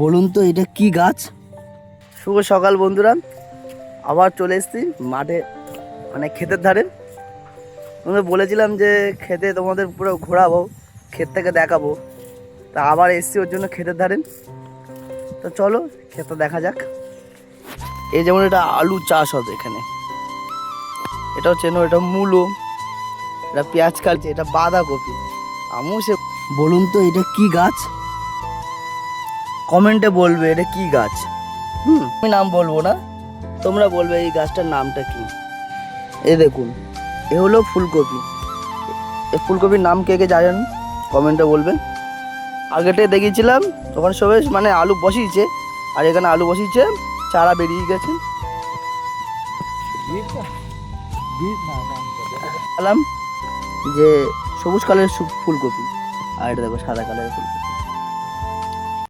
বলুন তো এটা কি গাছ? শুভ সকাল বন্ধুরা। আবার চলে এসেছি মাঠে মানে ক্ষেতের ধারে। তোমাদের বলেছিলাম যে খেতে তোমাদের পুরো ঘোরাবো ক্ষেত থেকে দেখাবো। তা আবার এসছি ওর জন্য ক্ষেতের ধারে। তো চলো ক্ষেতটা দেখা যাক। এই যেমন এটা আলু চাষ হবে এখানে। এটা হচ্ছে না এটা মূলো এটা পেঁয়াজ কাটছে এটা বাঁধাকপি। আমিও সে বলুন তো এটা কি গাছ? কমেন্টে বলবে এটা কি গাছ? হুম। আমি নাম বলব না তোমরা বলবে এই গাছটার নামটা কি? এ দেখুন এ হলো ফুলকপি। এই ফুলকপির নাম কে কে জানেন? কমেন্টে বলবেন। আগেতে দেখিয়েছিলাম তখন সবাই মানে আলু বসিয়েছে আর এখানে আলু বসিয়েছে চারা বেরিয়ে গেছে। যে সবুজ কালারের ফুলকপি আর এটা দেখো সাদা কালারের ফুলকপি।